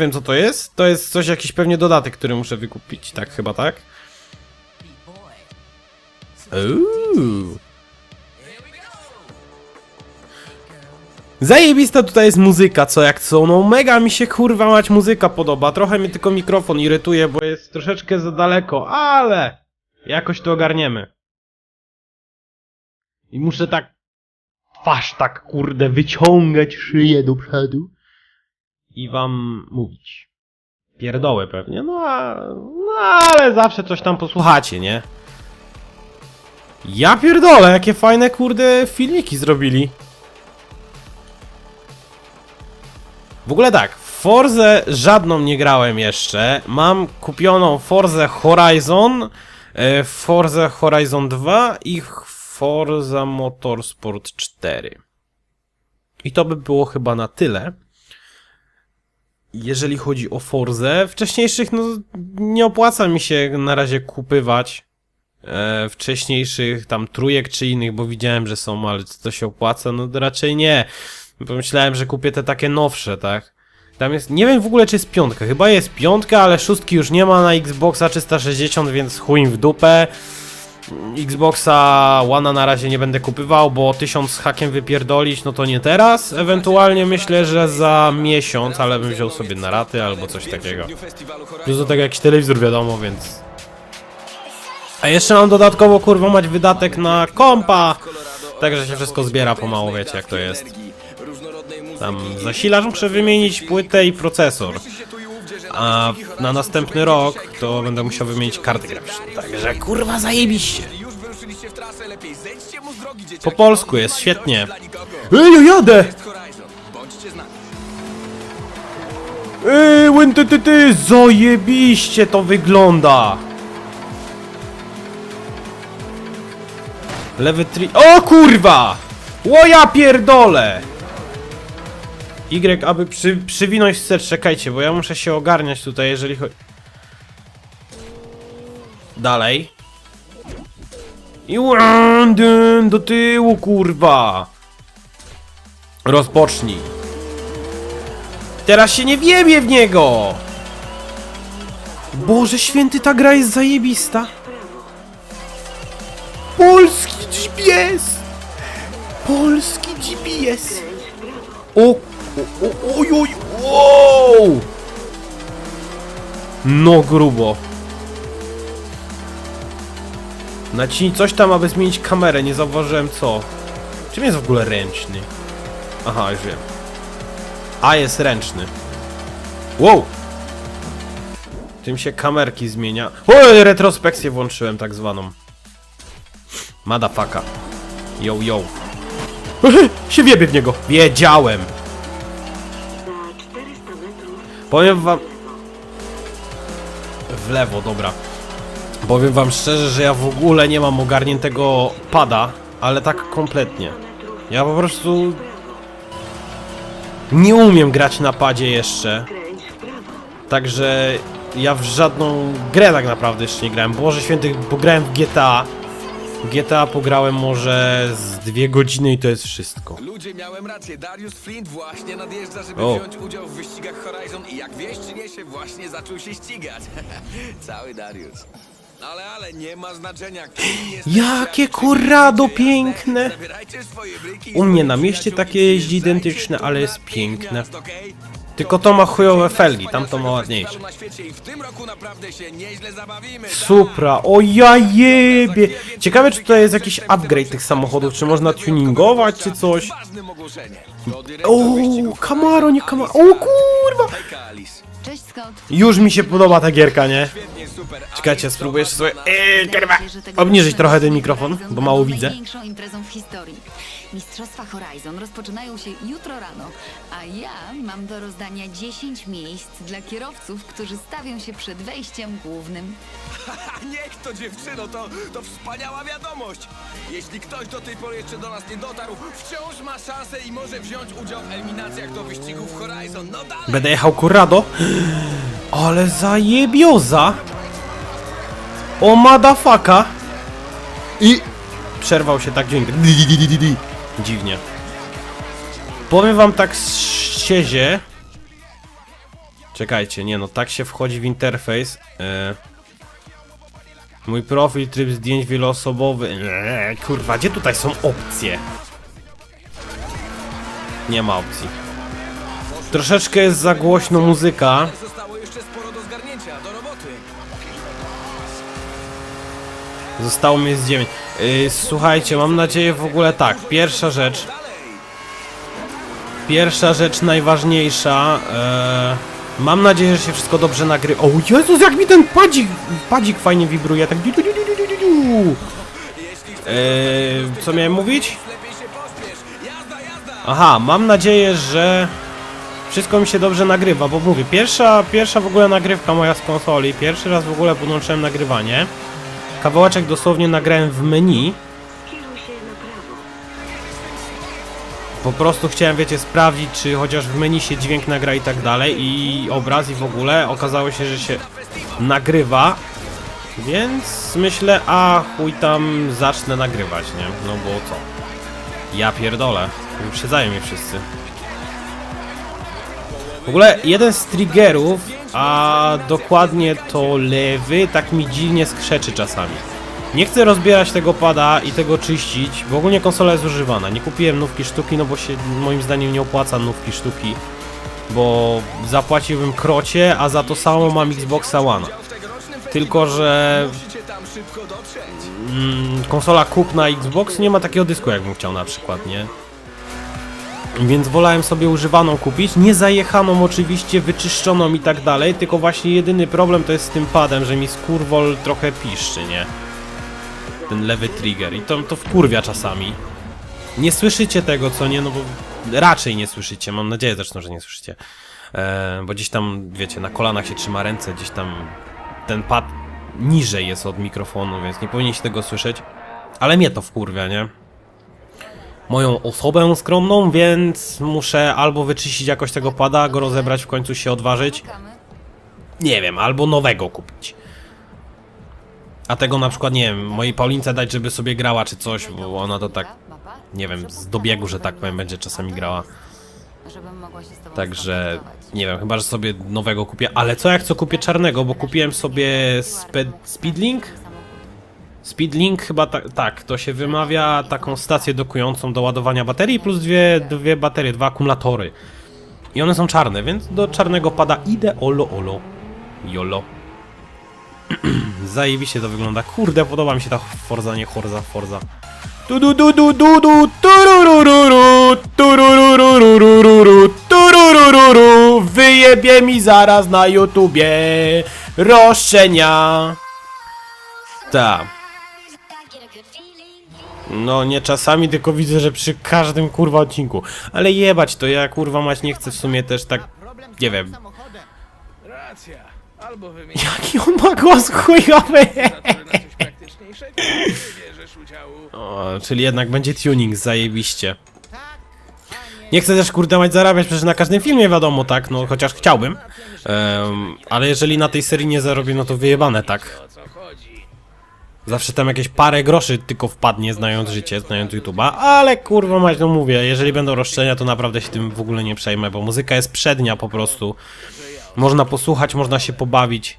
Wiem co to jest. To jest coś, jakiś pewnie dodatek, który muszę wykupić. Tak, chyba tak. Uuu. Zajebista tutaj jest muzyka, co jak co, no mega mi się kurwa mać muzyka podoba, trochę mnie tylko mikrofon irytuje, bo jest troszeczkę za daleko, ale jakoś to ogarniemy. I muszę tak twarz tak kurde wyciągać szyję do przodu i wam mówić. Pierdołę pewnie, no, a, no ale zawsze coś tam posłuchacie, nie? Ja pierdolę, jakie fajne kurde filmiki zrobili. W ogóle tak, w Forze żadną nie grałem jeszcze. Mam kupioną Forze Horizon, e, Forza Horizon 2 i Forza Motorsport 4. I to by było chyba na tyle. Jeżeli chodzi o Forzę, wcześniejszych no nie opłaca mi się na razie kupywać e, wcześniejszych tam trójek czy innych, bo widziałem, że są, ale czy to się opłaca? No raczej nie. Pomyślałem, że kupię te takie nowsze, tak? Tam jest, nie wiem w ogóle czy jest piątka, chyba jest piątka, ale szóstki już nie ma na Xboxa 360, więc chuj w dupę. Xboxa One na razie nie będę kupywał, bo tysiąc z hakiem wypierdolić, no to nie teraz. Ewentualnie myślę, że za miesiąc, ale bym wziął sobie na raty albo coś takiego. Plus do tego jakiś telewizor wiadomo, więc... A jeszcze mam dodatkowo kurwa mać wydatek na kompa, także się wszystko zbiera pomału, wiecie jak to jest. Tam zasilacz muszę wymienić płytę i procesor. A na następny rok to będę musiał wymienić kartę graficzną. Także kurwa zajebiście. Po polsku jest świetnie. Ej, ja jadę! Ej, ty, ty, zajebiście to wygląda! Lewy tri... O kurwa! O ja pierdolę! Y, aby przy, przywinąć wstecz, czekajcie, bo ja muszę się ogarniać tutaj, jeżeli chodzi... Dalej. I do tyłu, kurwa! Rozpocznij. Teraz się nie wiebie w niego! Boże święty, ta gra jest zajebista! Polski GPS! Polski GPS! O, oj, oj, wow! No grubo. Naciśnij coś tam, aby zmienić kamerę, nie zauważyłem co. Czym jest w ogóle ręczny? Aha, już wiem. A jest ręczny. Wow! Tym się kamerki zmienia. O, retrospekcję włączyłem tak zwaną. Madafaka. Yo, yo. Się wiebie w niego. Wiedziałem. Powiem wam... W lewo, dobra. Powiem wam szczerze, że ja w ogóle nie mam ogarniętego pada, ale tak kompletnie. Ja po prostu nie umiem grać na padzie jeszcze. Także ja w żadną grę tak naprawdę jeszcze nie grałem. Boże święty, pograłem w GTA. GTA pograłem może z dwie godziny i to jest wszystko. Ludzie, miałem rację. Darius Flint właśnie nadjeżdża, żeby O. wziąć udział w wyścigach Horizon i jak wieść niesie, właśnie zaczął się ścigać. Cały Darius. Ale, ale nie ma znaczenia, kim jest Jakie kurado piękne! U mnie na mieście takie jeździ identyczne, ale jest piękne. Tylko to ma chujowe felgi, tamto ma ładniejsze. Na świecie i w tym roku naprawdę się nieźle zabawimy. Supra, o ja jebie! Ciekawe czy tutaj jest jakiś upgrade tych samochodów, czy można tuningować, czy coś? Ważnym. O, Camaro, nie Camaro, o kurwa! Alice. Cześć Scott. Już mi się podoba ta gierka, nie? Świetnie, super. Czekajcie, spróbuję zobacz sobie... Eee, kurwa! Obniżyć trochę ten mikrofon, bo mało widzę. największą imprezą w historii. Mistrzostwa Horizon rozpoczynają się jutro rano, a ja mam do rozdania 10 miejsc dla kierowców, którzy stawią się przed wejściem głównym. A niech to dziewczyno, to, to wspaniała wiadomość. Jeśli ktoś do tej pory jeszcze do nas nie dotarł, wciąż ma szansę i może wziąć udział w eliminacjach do wyścigów Horizon. No dalej! Będę jechał kurado. Ale zajebioza! O madafaka! I... Przerwał się tak dźwięk. di, di, di, di, di, di. Dziwnie. Powiem wam tak szczerze... Czekajcie, nie no, tak się wchodzi w interfejs. E... Mój profil, tryb zdjęć wieloosobowy. Eee, kurwa, gdzie tutaj są opcje? Nie ma opcji. Troszeczkę jest za głośno muzyka. Zostało mi z 9. Yy, słuchajcie, mam nadzieję w ogóle tak. Pierwsza rzecz. Pierwsza rzecz najważniejsza. E, mam nadzieję, że się wszystko dobrze nagry. O Jezus, jak mi ten padzik, padzik fajnie wibruje. Tak. E, co miałem mówić? Aha, mam nadzieję, że wszystko mi się dobrze nagrywa, bo mówię, pierwsza, pierwsza w ogóle nagrywka moja z konsoli, pierwszy raz w ogóle podłączyłem nagrywanie. Kawałeczek dosłownie nagrałem w menu. Po prostu chciałem, wiecie, sprawdzić, czy chociaż w menu się dźwięk nagra i tak dalej, i obraz, i w ogóle. Okazało się, że się nagrywa, więc myślę, a chuj tam zacznę nagrywać, nie? No bo co? Ja pierdolę. Wyprzedzają mnie wszyscy. Ogóle jeden z triggerów, a dokładnie to lewy, tak mi dziwnie skrzeczy czasami. Nie chcę rozbierać tego pada i tego czyścić, bo ogólnie konsola jest używana. Nie kupiłem nówki sztuki, no bo się moim zdaniem nie opłaca nówki sztuki, bo zapłaciłbym krocie, a za to samo mam Xboxa One. Tylko, że mm, konsola kup na Xbox nie ma takiego dysku, jakbym chciał na przykład, nie? Więc wolałem sobie używaną kupić, nie zajechaną oczywiście, wyczyszczoną i tak dalej, tylko właśnie jedyny problem to jest z tym padem, że mi skurwol trochę piszczy, nie? Ten lewy trigger i to, to wkurwia czasami. Nie słyszycie tego, co nie, no bo raczej nie słyszycie, mam nadzieję zresztą, że nie słyszycie. E, bo gdzieś tam, wiecie, na kolanach się trzyma ręce, gdzieś tam ten pad niżej jest od mikrofonu, więc nie powinniście tego słyszeć. Ale mnie to wkurwia, nie? Moją osobę skromną, więc muszę albo wyczyścić jakoś tego pada, go rozebrać, w końcu się odważyć. Nie wiem, albo nowego kupić. A tego na przykład, nie wiem, mojej Paulince dać, żeby sobie grała czy coś, bo ona to tak, nie wiem, z dobiegu, że tak powiem, będzie czasami grała. Także, nie wiem, chyba, że sobie nowego kupię. Ale co jak co kupię czarnego, bo kupiłem sobie sped, Speedlink? Speedlink chyba ta, tak, to się wymawia taką stację dokującą do ładowania baterii plus dwie, dwie baterie, dwa akumulatory. I one są czarne, więc do czarnego pada ide olo olo. Jolo. Zajebiście to wygląda. Kurde, podoba mi się ta Forza, nie Forza, Forza. Du du du du du du tururururu, wyjebie mi zaraz na YouTubie roszczenia. Ta. No nie czasami, tylko widzę, że przy każdym kurwa odcinku. Ale jebać to, ja kurwa mać nie chcę w sumie też tak, nie wiem. Jaki on ma głos chujowy! O, czyli jednak będzie tuning, zajebiście. Nie chcę też kurde mać zarabiać, przecież na każdym filmie wiadomo, tak, no chociaż chciałbym. Ale jeżeli na tej serii nie zarobię, no to wyjebane, tak. Zawsze tam jakieś parę groszy tylko wpadnie, znając życie, znając YouTube'a, ale kurwa mać, no mówię, jeżeli będą roszczenia, to naprawdę się tym w ogóle nie przejmę, bo muzyka jest przednia po prostu. Można posłuchać, można się pobawić.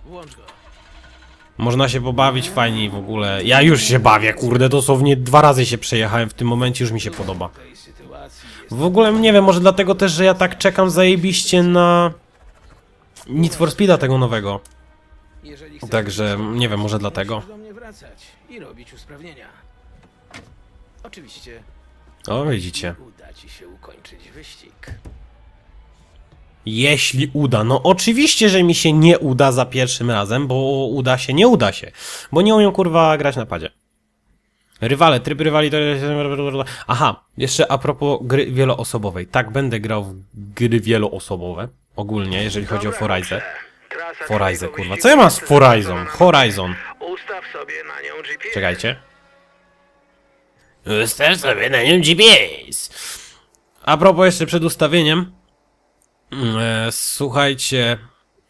Można się pobawić fajnie w ogóle. Ja już się bawię, kurde, dosłownie dwa razy się przejechałem w tym momencie, już mi się podoba. W ogóle nie wiem, może dlatego też, że ja tak czekam zajebiście na Need for Speeda tego nowego. Także nie wiem, może dlatego. Wracać i robić usprawnienia. Oczywiście O, widzicie. uda ci się ukończyć wyścig. Jeśli uda. No oczywiście, że mi się nie uda za pierwszym razem, bo uda się, nie uda się. Bo nie umiem kurwa grać na padzie. Rywale, tryb rywali to... Aha, jeszcze a propos gry wieloosobowej. Tak, będę grał w gry wieloosobowe. Ogólnie, jeżeli chodzi o Forizę. Forizę, kurwa. Co ja mam z Forizon? Horizon. Ustaw sobie na nią GPS. Czekajcie. Ustaw sobie na nią GPS. A propos jeszcze przed ustawieniem. mm, E, słuchajcie.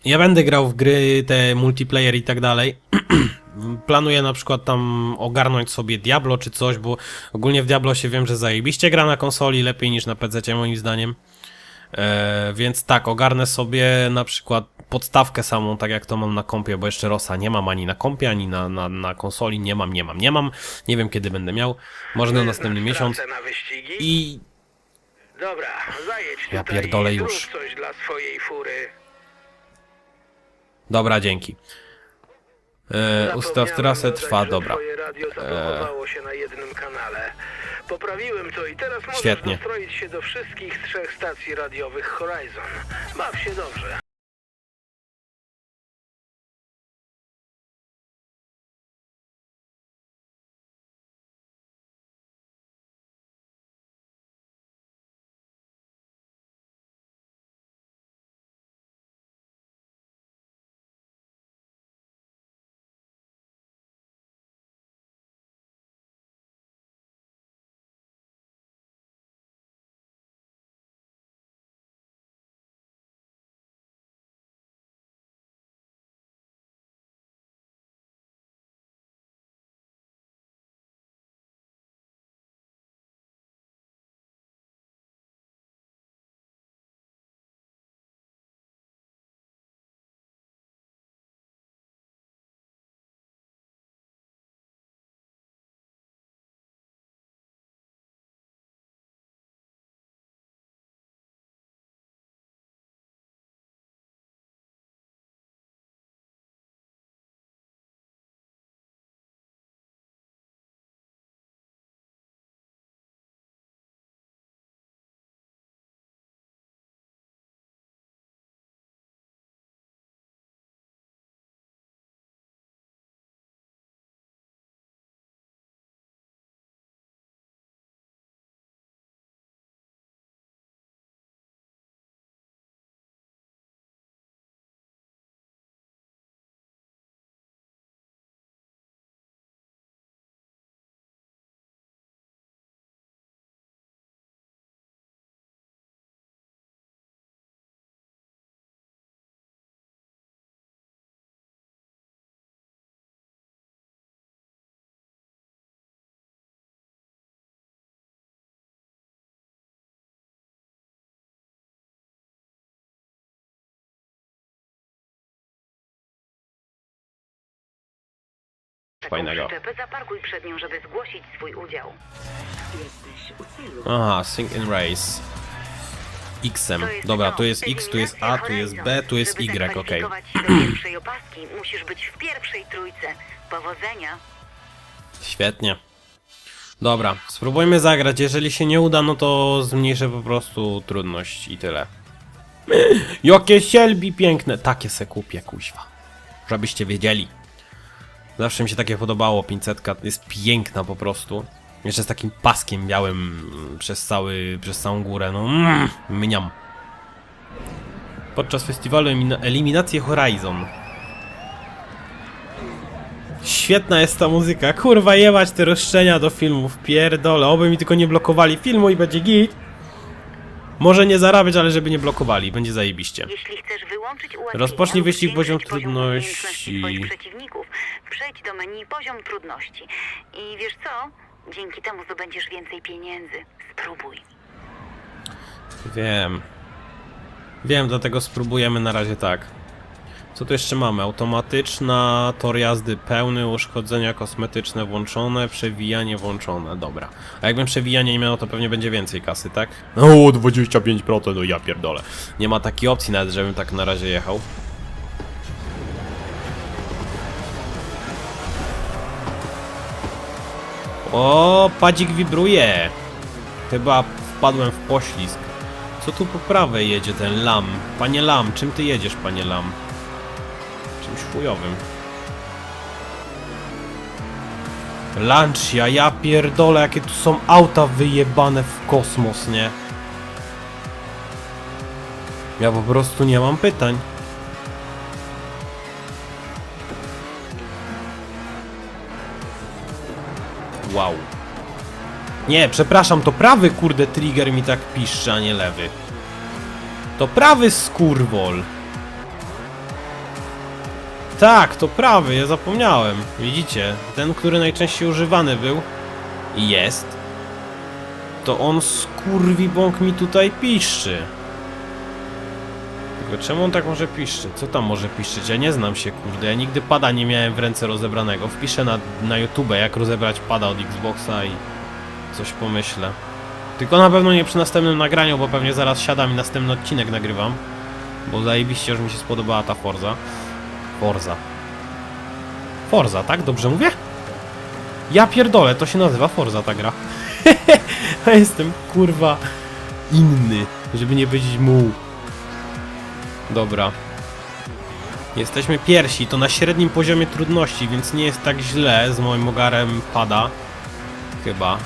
Ja będę grał w gry, te multiplayer i tak dalej. Planuję na przykład tam ogarnąć sobie Diablo czy coś, bo ogólnie w Diablo się wiem, że zajebiście gra na konsoli, lepiej niż na PC moim zdaniem. E, więc tak, ogarnę sobie na przykład podstawkę samą, tak jak to mam na kompie, bo jeszcze Rosa nie mam ani na kompie, ani na, na, na konsoli, nie mam, nie mam, nie mam. Nie wiem kiedy będę miał, może na następny miesiąc. Na wyścigi? I Dobra, zajedź Ja tutaj pierdolę i zrób już. coś dla swojej fury. dobra, dzięki. E, ustaw Zapomniałem trasę, dodać, trwa, że dobra. Twoje radio zablokowało się na jednym kanale. Poprawiłem to i teraz możesz Świetnie. dostroić się do wszystkich trzech stacji radiowych Horizon. Baw się dobrze. Fajnego. przyczepę zaparkuj przed nią, żeby zgłosić swój udział. Aha, Sync in Race. X-em. To jest Dobra, to. tu jest X, tu jest A, tu jest B, tu jest Żeby Y, okej. zakwalifikować się do pierwszej opaski, musisz być w pierwszej trójce. Powodzenia. Świetnie. Dobra, spróbujmy zagrać. Jeżeli się nie uda, no to zmniejszę po prostu trudność i tyle. Jakie sielbi piękne! Takie se kupię, kuźwa. Żebyście wiedzieli. Zawsze mi się takie podobało. 500 jest piękna po prostu. Jeszcze z takim paskiem białym przez, cały, przez całą górę. No, mm, mniam. Podczas festiwalu elimina- Eliminacje Horizon. Świetna jest ta muzyka. Kurwa, jebać te roszczenia do filmów. Pierdolę. Oby mi tylko nie blokowali filmu i będzie git. Może nie zarabiać, ale żeby nie blokowali. Będzie zajebiście. Jeśli chcesz wyłączyć ułatwienia Rozpocznij wyścig poziom zwiększyć trudności. swoich przeciwników, przejdź do menu poziom trudności. I wiesz co? Dzięki temu zdobędziesz więcej pieniędzy. Spróbuj. Wiem. Wiem, dlatego spróbujemy na razie tak. Co tu jeszcze mamy? Automatyczna, tor jazdy pełny, uszkodzenia kosmetyczne włączone, przewijanie włączone. Dobra. A jakbym przewijanie nie miał, to pewnie będzie więcej kasy, tak? O, 25%, no ja pierdolę. Nie ma takiej opcji nawet, żebym tak na razie jechał. O, padzik wibruje. Chyba wpadłem w poślizg. Co tu po prawej jedzie ten lam? Panie lam, czym ty jedziesz, panie lam? Czymś chujowym. Lancia, ja pierdolę, jakie tu są auta wyjebane w kosmos, nie? Ja po prostu nie mam pytań. Wow. Nie, przepraszam, to prawy kurde trigger mi tak piszczy, a nie lewy. To prawy skurwol. Tak, to prawy, ja zapomniałem. Widzicie, ten, który najczęściej używany był i jest, to on skurwi bąk mi tutaj piszczy. Tylko czemu on tak może piszczeć? Co tam może piszczeć? Ja nie znam się, kurde. Ja nigdy pada nie miałem w ręce rozebranego. Wpiszę na, na YouTube, jak rozebrać pada od Xboxa i coś pomyślę. Tylko na pewno nie przy następnym nagraniu, bo pewnie zaraz siadam i następny odcinek nagrywam. Bo zajebiście już mi się spodobała ta Forza. Forza. Forza, tak? Dobrze mówię? Ja pierdolę, to się nazywa Forza ta gra. A jestem kurwa inny, żeby nie powiedzieć muł. Dobra. Jesteśmy pierwsi, to na średnim poziomie trudności, więc nie jest tak źle z moim ogarem pada. Chyba.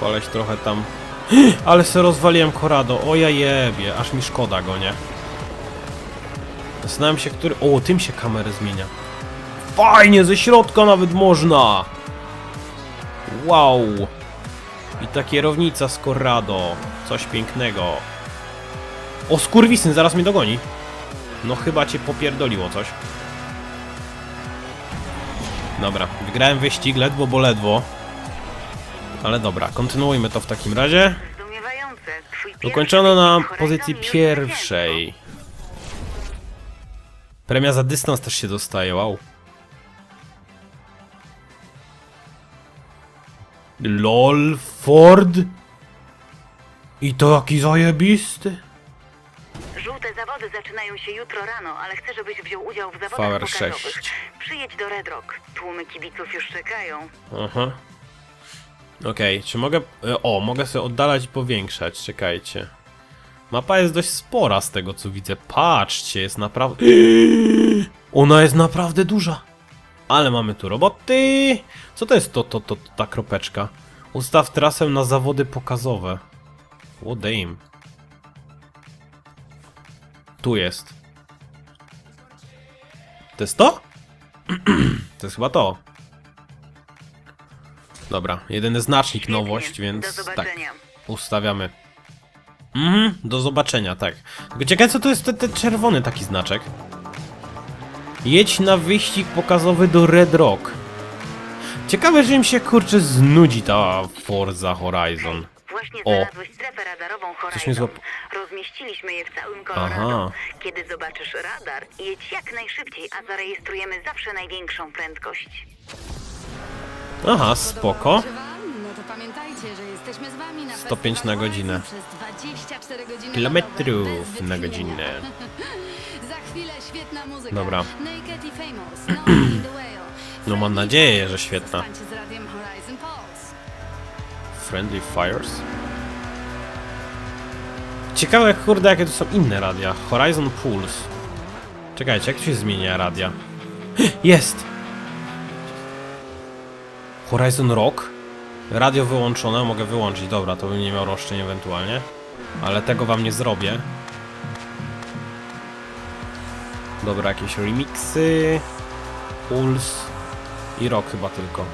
Koleś trochę tam... Ale se rozwaliłem Corrado, o ja jebie, aż mi szkoda go, nie? Zastanawiam się, który... O, tym się kamerę zmienia. Fajnie, ze środka nawet można! Wow! I ta kierownica z Corrado. Coś pięknego. O, skurwisyn, zaraz mnie dogoni. No chyba cię popierdoliło coś. Dobra, wygrałem wyścig ledwo, bo ledwo. Ale dobra, kontynuujmy to w takim razie. Ukończono na pozycji pierwszej. Premia za dystans też się dostaje, wow. LOL Ford? I to jaki zajebisty? Żółte zawody zaczynają się jutro rano, ale chcę, żebyś wziął udział w zawodach Power pokazowych. 6. Przyjedź do Red Rock. Tłumy kibiców już czekają. Aha. Okej, czy mogę... e, O, mogę sobie oddalać i powiększać, czekajcie. Mapa jest dość spora z tego co widzę. Patrzcie, jest naprawdę... Ona jest naprawdę duża. Ale mamy tu roboty. Co to jest to, to, to, ta kropeczka? Ustaw trasę na zawody pokazowe. What damn. Tu jest. To jest to? to jest chyba to. Dobra, jedyny znacznik nowość, więc tak, ustawiamy. Mhm, do zobaczenia, tak. Tylko ciekawe co to jest ten, ten czerwony taki znaczek. Jedź na wyścig pokazowy do Red Rock. Ciekawe, że im się kurczę znudzi ta Forza Horizon. Właśnie O. znalazłeś strefę radarową Coś Horizon. mnie złap... Rozmieściliśmy je w całym Colorado. Aha. Kiedy zobaczysz radar, jedź jak najszybciej, a zarejestrujemy zawsze największą prędkość. Aha, spoko. Podobało się wam? No to pamiętajcie, że jesteśmy z wami na 105 Festiwalu na godzinę. Przez 24 godziny Kilometrów na godzinę. Za chwilę świetna muzyka. Dobra. Naked i Famous, No in the Whale. No mam nadzieję, że świetna. Zostańcie z radiem Horizon Pulse. Friendly Fires? Ciekawe, kurde, jakie to są inne radia. Horizon Pulse. Czekajcie, jak to się zmienia radia? Jest! Horizon Rock? Radio wyłączone, mogę wyłączyć. Dobra, to bym nie miał roszczeń ewentualnie. Ale tego wam nie zrobię. Dobra, jakieś remixy. Pulse. I rock chyba tylko.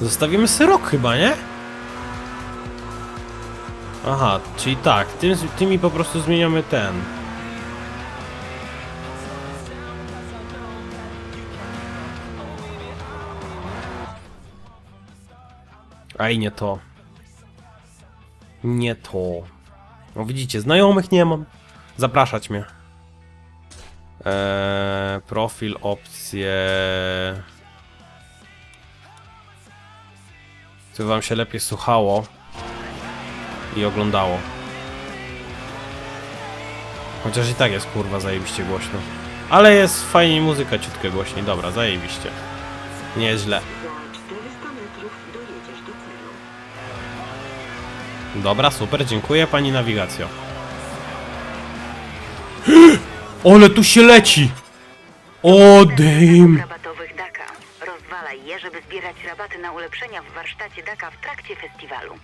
Zostawimy sobie rok chyba, nie? Aha, czyli tak, tym, tymi po prostu zmieniamy ten. Aj, nie to. Nie to. No widzicie, znajomych nie mam. Zapraszać mnie. Eee, profil, opcje... Co wam się lepiej słuchało i oglądało. Chociaż i tak jest kurwa zajebiście głośno. Ale jest fajnie muzyka ciutkę głośniej. Dobra, zajebiście. Nieźle. Za 400 Dobra, super, dziękuję pani nawigacjo. Ole tu się leci! O rabatowych DAKA. Rozwalaj je, żeby zbierać rabaty na ulepszenia w warsztacie DAKA w trakcie festiwalu.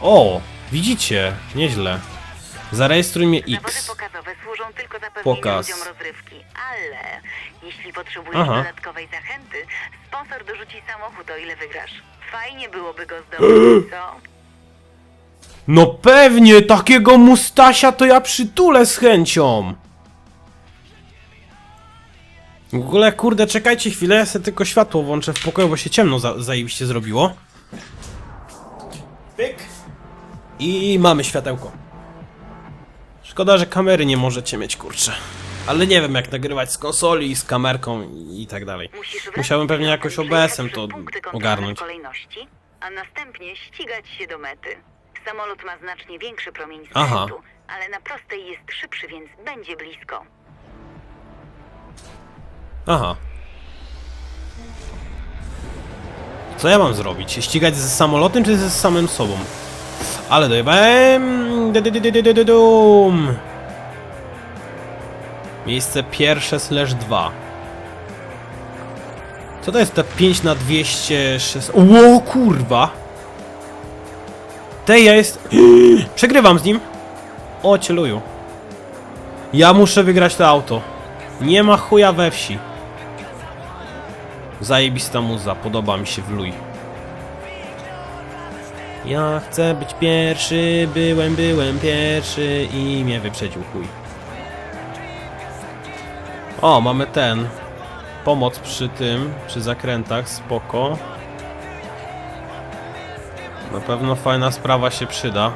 O, widzicie, nieźle. Zarejestruj mnie Zawody X. służą tylko zapewnieniu Pokaz. ludziom rozrywki, ale jeśli potrzebujesz Aha. dodatkowej zachęty, sponsor dorzuci samochód, o ile wygrasz. Fajnie byłoby go zdobyć, co? No pewnie, takiego mustasia to ja przytulę z chęcią. W ogóle, kurde, czekajcie chwilę, ja sobie tylko światło włączę w pokoju, bo się ciemno za zajebiście zrobiło. Pyk. I mamy światełko. Szkoda, że kamery nie możecie mieć, kurczę. Ale nie wiem, jak nagrywać z konsoli, z kamerką i tak dalej. Musiałem pewnie jakoś OBS-em to ogarnąć. kolejności, a następnie ścigać się do mety. Samolot ma znacznie większy promień Aha. ale na prostej jest szybszy, więc będzie blisko. Aha. Co ja mam zrobić? Się ścigać z samolotem, czy ze samym sobą? Ale dojebałem... Miejsce pierwsze slash 2. Co to jest te 5 na 206? Ło kurwa! Tej ja jest... Przegrywam z nim! O cieluju. Ja muszę wygrać to auto. Nie ma chuja we wsi. Zajebista muza, podoba mi się w luj. Ja chcę być pierwszy, byłem, byłem pierwszy i mnie wyprzedził chuj. O, mamy ten. Pomoc przy tym, przy zakrętach, spoko. Na pewno fajna sprawa się przyda.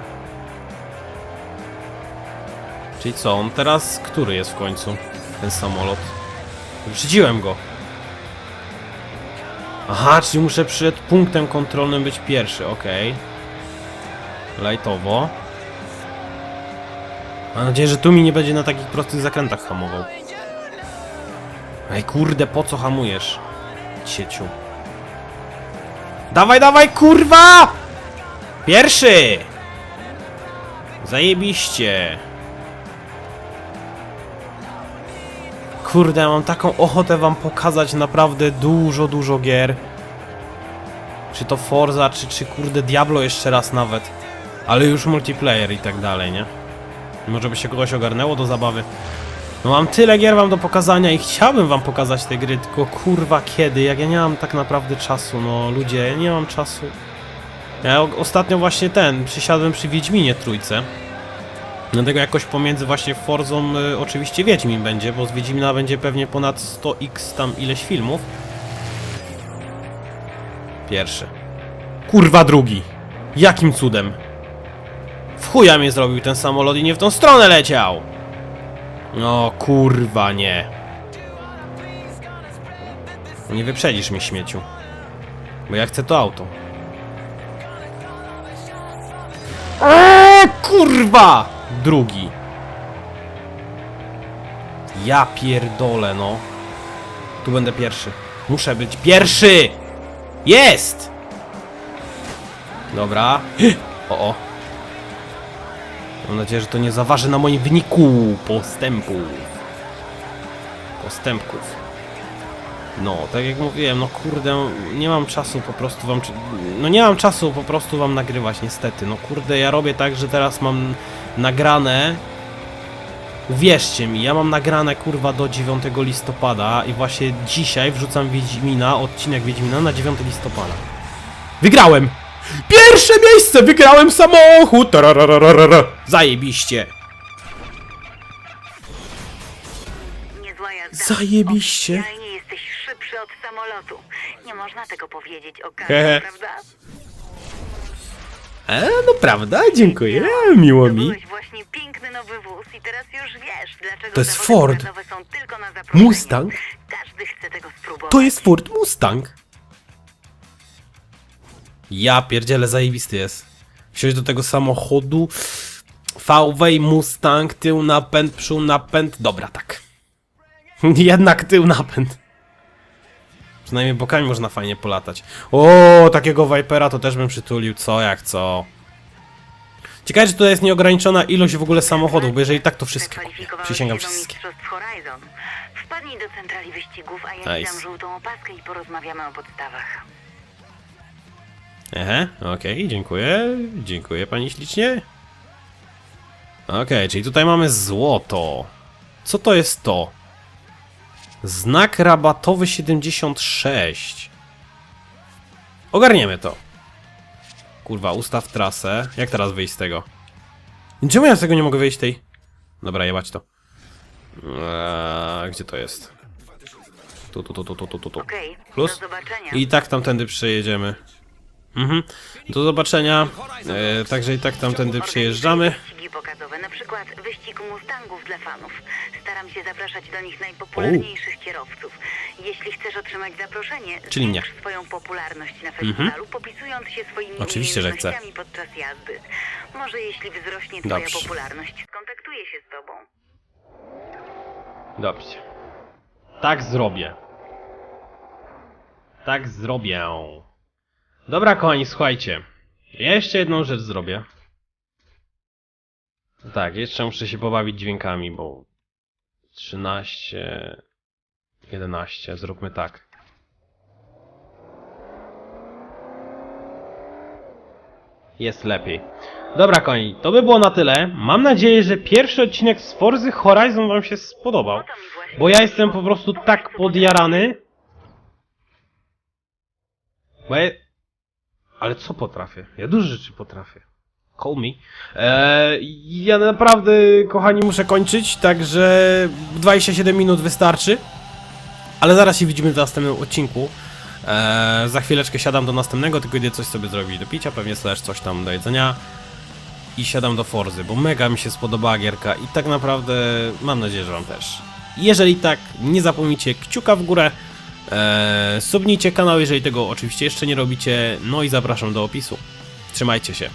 Czyli co, on teraz który jest w końcu? Ten samolot. Wyprzedziłem go. Aha, czyli muszę przed punktem kontrolnym być pierwszy, okej. Lajtowo. Mam nadzieję, że tu mi nie będzie na takich prostych zakrętach hamował. Ej, kurde, po co hamujesz? Cieciu. Dawaj, dawaj, kurwa! Pierwszy! Zajebiście. Kurde, mam taką ochotę wam pokazać naprawdę dużo, dużo gier. Czy to Forza, czy, czy kurde Diablo jeszcze raz nawet. Ale już multiplayer i tak dalej, nie? Może by się kogoś ogarnęło do zabawy. No mam tyle gier wam do pokazania i chciałbym wam pokazać te gry, tylko kurwa kiedy, jak ja nie mam tak naprawdę czasu, no ludzie, ja nie mam czasu. Ja ostatnio właśnie ten, przysiadłem przy Wiedźminie trójce. Dlatego jakoś pomiędzy właśnie Forzą y, oczywiście Wiedźmin będzie, bo z Wiedźmina będzie pewnie ponad 100x tam ileś filmów. Pierwszy. Kurwa drugi. Jakim cudem? Chuja mnie zrobił ten samolot i nie w tą stronę leciał. No kurwa nie. Nie wyprzedzisz mnie śmieciu. Bo ja chcę to auto. Eee, kurwa! Drugi. Ja pierdolę, no. Tu będę pierwszy. Muszę być pierwszy! Jest! Dobra. O, o. Mam nadzieję, że to nie zaważy na moim wyniku postępów. Postępków. No, tak jak mówiłem, no kurde, nie mam czasu po prostu wam... No nie mam czasu po prostu wam nagrywać, niestety. No kurde, ja robię tak, że teraz mam nagrane... Wierzcie mi, ja mam nagrane kurwa do 9 listopada i właśnie dzisiaj wrzucam Wiedźmina, odcinek Wiedźmina na 9 listopada. Wygrałem! Pierwsze miejsce! Wygrałem samochód! Tararararara. Zajebiście! Niezła jazda. Zajebiście. Oficjalnie jesteś szybszy od samolotu. Nie można tego powiedzieć o Hehe. prawda? E, no prawda, dziękuję, miło mi. Właśnie piękny nowy wóz i teraz już wiesz, dlaczego To jest zawody Ford. są tylko na zaproszenie. Mustang. Każdy chce tego spróbować. To jest Ford Mustang. Ja pierdzielę, zajebisty jest. Wsiąść do tego samochodu. VW Mustang, tył napęd, przód napęd. Dobra, tak. Jednak tył napęd. Przynajmniej bokami można fajnie polatać. O, takiego Vipera to też bym przytulił. Co jak co. Ciekawe, czy tutaj jest nieograniczona ilość w ogóle samochodów, bo jeżeli tak, to wszystkie kupię. Przysięgam wszystkie. Wpadnij do centrali wyścigów, a ja Nice. żółtą opaskę i porozmawiamy o podstawach. Ehe, okej, dziękuję. Dziękuję pani ślicznie. Okej, czyli tutaj mamy złoto. Co to jest to? Znak rabatowy 76. Ogarniemy to. Kurwa, ustaw trasę. Jak teraz wyjść z tego? Czemu ja z tego nie mogę wyjść tej? Dobra, jebać to. Eee, gdzie to jest? Tu, tu, tu, tu, tu, tu, tu. Okej, Plus? zobaczenia. I tak tamtędy przejedziemy. Mhm. Do zobaczenia. E, także i tak tamtędy przyjeżdżamy. Wyścigi pokazowe, na przykład wyścig Mustangów dla fanów. Staram się zapraszać do nich najpopularniejszych kierowców. Jeśli chcesz otrzymać zaproszenie, Czyli mnie. zwiększ swoją popularność na festiwalu, popisując się swoimi Oczywiście, że chcę. umiejętnościami podczas jazdy. Może jeśli wzrośnie twoja Dobrze. popularność, skontaktuję się z tobą. Dobrze. Tak zrobię. Tak zrobię. Dobra, kochani, słuchajcie. Ja jeszcze jedną rzecz zrobię. Tak, jeszcze muszę się pobawić dźwiękami, bo 13 11, zróbmy tak. Jest lepiej. Dobra, kochani, to by było na tyle. Mam nadzieję, że pierwszy odcinek z Forzy Horizon wam się spodobał. Bo ja jestem po prostu tak podjarany. Bo ja... Ale co potrafię? Ja dużo rzeczy potrafię. Call me. Eee, ja naprawdę, kochani, muszę kończyć, także 27 minut wystarczy. Ale zaraz się widzimy w następnym odcinku. Eee, za chwileczkę siadam do następnego, tylko idę coś sobie zrobić do picia, pewnie też coś tam do jedzenia. I siadam do Forzy, bo mega mi się spodobała gierka i tak naprawdę mam nadzieję, że wam też. Jeżeli tak, nie zapomnijcie kciuka w górę, eee, subnijcie kanał, jeżeli tego oczywiście jeszcze nie robicie, no i zapraszam do opisu. Trzymajcie się.